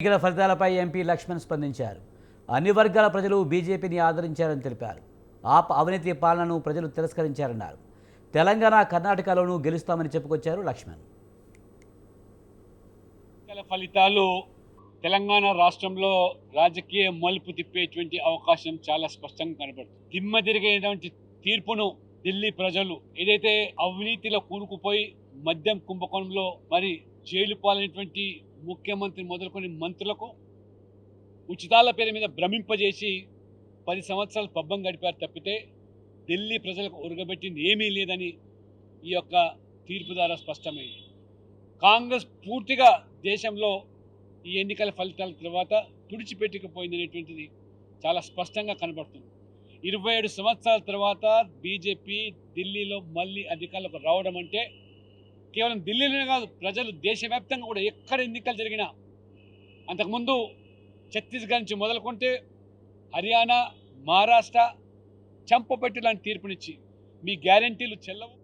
ఎన్నికల ఫలితాలపై ఎంపీ లక్ష్మణ్ స్పందించారు. అన్ని వర్గాల ప్రజలు బీజేపీని ఆదరించారని తెలిపారు. ఆప్ అవినీతి పాలనను ప్రజలు తిరస్కరించారన్నారు. తెలంగాణ కర్ణాటకలోనూ గెలుస్తామని చెప్పుకొచ్చారు లక్ష్మణ్. ఫలితాలు తెలంగాణ రాష్ట్రంలో రాజకీయ మలుపు తిప్పేటువంటి అవకాశం చాలా స్పష్టంగా కనబడుతుంది దిమ్మ తిరిగేటువంటి తీర్పును ఢిల్లీ ప్రజలు ఏదైతే అవినీతిలో కూరుకుపోయి మద్యం కుంభకోణంలో మరి జైలు పాలైనటువంటి ముఖ్యమంత్రి మొదలుకొని మంత్రులకు ఉచితాల పేరు మీద భ్రమింపజేసి పది సంవత్సరాలు పబ్బం గడిపారు తప్పితే ఢిల్లీ ప్రజలకు ఉరగబెట్టింది ఏమీ లేదని ఈ యొక్క తీర్పు ద్వారా స్పష్టమైంది. కాంగ్రెస్ పూర్తిగా దేశంలో ఈ ఎన్నికల ఫలితాల తర్వాత తుడిచిపెట్టుకుపోయింది అనేటువంటిది చాలా స్పష్టంగా కనబడుతుంది. ఇరవై ఏడు సంవత్సరాల తర్వాత బీజేపీ ఢిల్లీలో మళ్ళీ అధికారులకు రావడం అంటే కేవలం ఢిల్లీలోనే కాదు ప్రజలు దేశవ్యాప్తంగా కూడా ఎక్కడ ఎన్నికలు జరిగినా అంతకుముందు ఛత్తీస్గఢ్ నుంచి మొదలుకుంటే హర్యానా మహారాష్ట్ర చంపబెట్టి లాంటి తీర్పునిచ్చి మీ గ్యారంటీలు చెల్లవు.